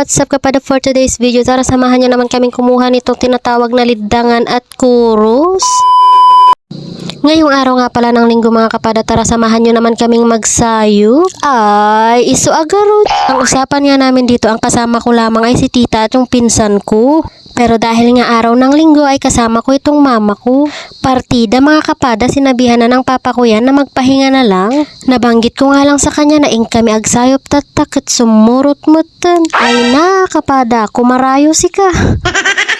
what's up kapada for today's video? Tara samahan nyo naman kaming kumuha nitong tinatawag na liddangan at kuros. Ngayong araw nga pala ng linggo mga kapada, tara samahan nyo naman kaming magsayo. Ay, iso agarot. Ang usapan nga namin dito, ang kasama ko lamang ay si tita at yung pinsan ko. Pero dahil nga araw ng linggo ay kasama ko itong mama ko. Partida mga kapada, sinabihan na ng papa ko yan na magpahinga na lang. Nabanggit ko nga lang sa kanya na ing kami agsayop tatak at sumurot mutan. Ay na kapada, kumarayo si ka.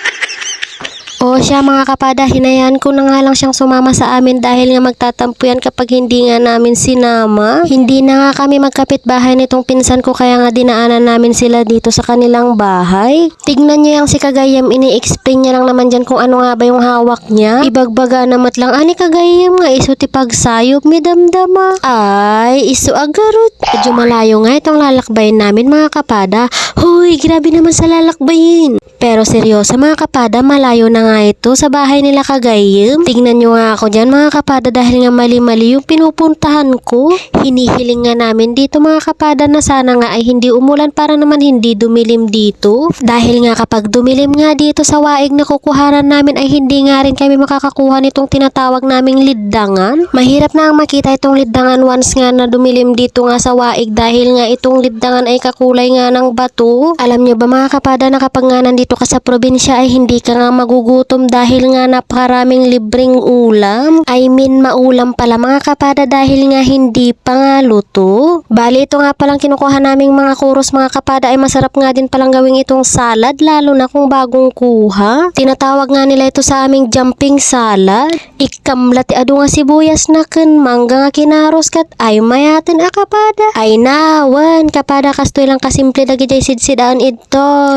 O siya mga kapada, hinayaan ko na nga lang siyang sumama sa amin dahil nga magtatampo yan kapag hindi nga namin sinama. Hindi na nga kami magkapit bahay nitong pinsan ko kaya nga dinaanan namin sila dito sa kanilang bahay. Tignan niyo yung si Kagayam, ini-explain niya lang naman dyan kung ano nga ba yung hawak niya. Ibagbaga namat lang, ani Kagayam nga iso ti pagsayop mi damdama. Ay, iso agarot. Medyo malayo nga itong lalakbayin namin mga kapada. Hoy, grabe naman sa lalakbayin. Pero seryoso mga kapada, malayo na nga ito sa bahay nila Kagayim. Tignan nyo nga ako dyan mga kapada dahil nga mali-mali yung pinupuntahan ko. Hinihiling nga namin dito mga kapada na sana nga ay hindi umulan para naman hindi dumilim dito. Dahil nga kapag dumilim nga dito sa waig na kukuhanan namin ay hindi nga rin kami makakakuha nitong tinatawag naming liddangan. Mahirap na ang makita itong liddangan once nga na dumilim dito nga sa waig dahil nga itong liddangan ay kakulay nga ng bato. Alam nyo ba mga kapada na kapag nga nandito ka sa probinsya ay hindi ka nga magugutom dahil nga napakaraming libreng ulam. I mean maulam pala mga kapada dahil nga hindi pa nga luto. Bali ito nga palang kinukuha naming mga kuros mga kapada ay masarap nga din palang gawing itong salad lalo na kung bagong kuha. Tinatawag nga nila ito sa aming jumping salad. Ikamlati adu nga sibuyas na ken mangga nga kinaros kat ay mayatin a kapada. Ay nawan kapada kastoy lang kasimple dagi jay sidsidaan ito.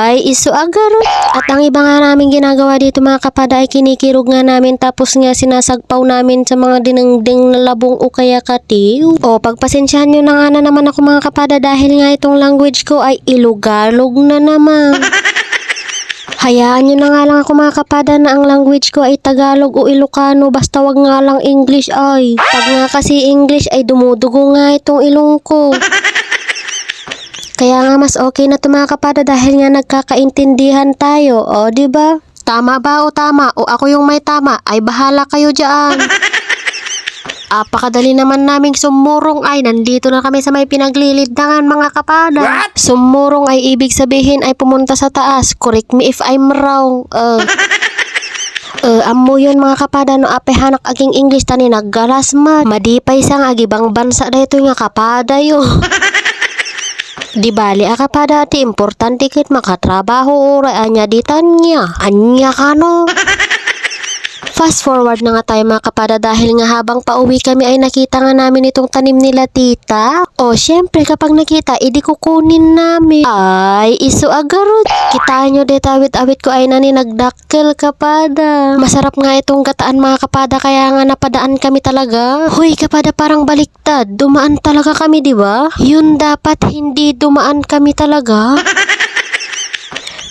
Ay iso agarot. At ang iba nga namin ginagawa dito mga kapada ay kinikirog nga namin tapos nga sinasagpaw namin sa mga dinengdeng na labong o kaya katiw. O pagpasensyahan nyo na nga na naman ako mga kapada dahil nga itong language ko ay ilugalog na naman. Hayaan nyo na nga lang ako mga kapada na ang language ko ay Tagalog o Ilocano basta wag nga lang English ay. Pag nga kasi English ay dumudugo nga itong ilong ko. Kaya nga mas okay na to mga kapada dahil nga nagkakaintindihan tayo, o di ba? Tama ba o tama o ako yung may tama ay bahala kayo diyan. Apakadali naman naming sumurong ay nandito na kami sa may pinagliliddangan mga kapada. Sumurong ay ibig sabihin ay pumunta sa taas. Correct me if I'm wrong. Uh, Uh, amo yun mga kapada no ape hanak aging English tani naggalas mat. Madipay sang agibang bansa dayto nga kapada yo. Di bali a kapada ti importante kit makatrabaho ora anya ditan niya. Anya kano. Fast forward na nga tayo mga kapada dahil nga habang pauwi kami ay nakita nga namin itong tanim nila tita. O syempre kapag nakita, idi kukunin namin. Ay, iso agarot. Kita nyo de awit-awit ko ay nani nagdakkel kapada. Masarap nga itong gataan mga kapada kaya nga napadaan kami talaga. Hoy kapada parang baliktad. Dumaan talaga kami di ba? Yun dapat hindi dumaan kami talaga.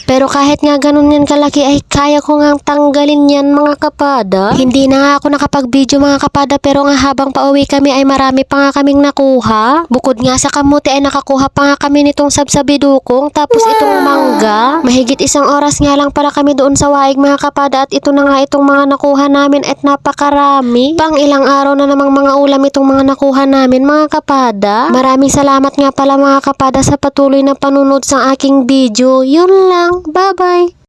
Pero kahit nga ganun yan kalaki ay kaya ko nga tanggalin yan mga kapada. Hindi na nga ako nakapag-video mga kapada pero nga habang pauwi kami ay marami pa nga kaming nakuha. Bukod nga sa kamuti ay nakakuha pa nga kami nitong sabsabidukong tapos itong mangga. Mahigit isang oras nga lang pala kami doon sa waig mga kapada at ito na nga itong mga nakuha namin at napakarami. Pang ilang araw na namang mga ulam itong mga nakuha namin mga kapada. Maraming salamat nga pala mga kapada sa patuloy na panunod sa aking video. Yun lang. Bye-bye!